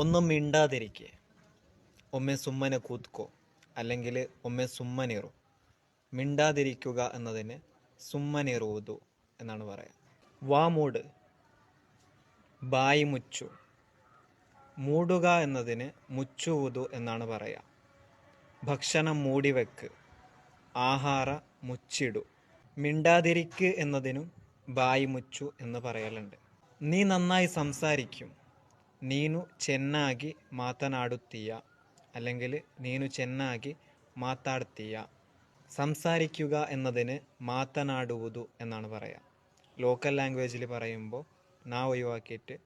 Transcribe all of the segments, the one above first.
ഒന്നും മിണ്ടാതിരിക്കേ. ഒമ്മ സുമ്മനെ കൂത്തുക്കോ അല്ലെങ്കിൽ ഒമ്മ സുമ്മനേറു മിണ്ടാതിരിക്കുക എന്നതിന് സുമ്മനേറുവതു എന്നാണ് പറയുക വാമൂട് ബായി മുച്ചു. മൂടുക എന്നതിന് മുച്ചുവുതു എന്നാണ് പറയുക ഭക്ഷണം മൂടിവെക്ക് ആഹാര മുച്ചിടു. മിണ്ടാതിരിക്ക് എന്നതിനും ബായി മുച്ചു എന്ന് പറയലുണ്ട്. നീ നന്നായി സംസാരിക്കും. നീനു ಚೆನ್ನಾಗಿ ಮಾತನಾಡುತ್ತೀಯ അല്ലെങ്കിൽ നീനു ചെന്നാകി മാത്താടുത്തീയ. സംസാരിക്കുക എന്നതിന് മാത്തനാടുവതു എന്നാണ് പറയുക ലോക്കൽ ലാംഗ്വേജിൽ പറയുമ്പോൾ നാ ഒഴിവാക്കിയിട്ട്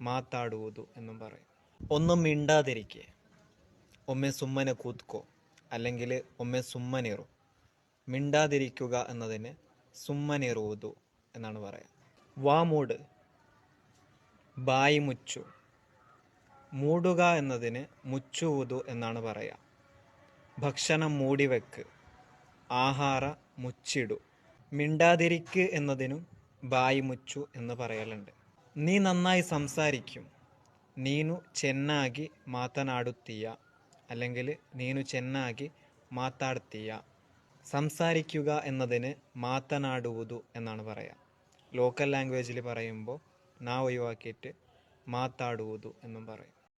മാത്താടുവതു എന്നും പറയും. ഒന്നും മിണ്ടാതിരിക്കെ. ഒമ്മെ സുമ്മനെ കൂത്തുക്കോ അല്ലെങ്കിൽ ഒമ്മെ സുമ്മനിറു. മിണ്ടാതിരിക്കുക എന്നതിന് സുമ്മനിറുവതു എന്നാണ് പറയുക വാമൂട് ബായി മുച്ചു. മൂടുക എന്നതിന് മുച്ചുവുതു എന്നാണ് പറയുക ഭക്ഷണം മൂടിവെക്ക് ആഹാര മുച്ചിടു. മിണ്ടാതിരിക്ക് എന്നതിനും ബായി മുച്ചു എന്ന് പറയലുണ്ട്. നീ നന്നായി സംസാരിക്കും. നീനു ചെന്നാകി മാത്തനാടുത്തിയ അല്ലെങ്കിൽ നീനു ചെന്നാകി മാത്താടുത്തിയ. സംസാരിക്കുക എന്നതിന് മാത്തനാടുവുതു എന്നാണ് പറയുക ലോക്കൽ ലാംഗ്വേജിൽ പറയുമ്പോൾ നാ ഒഴിവാക്കിയിട്ട് മാത്താടുവുതു എന്നും പറയും.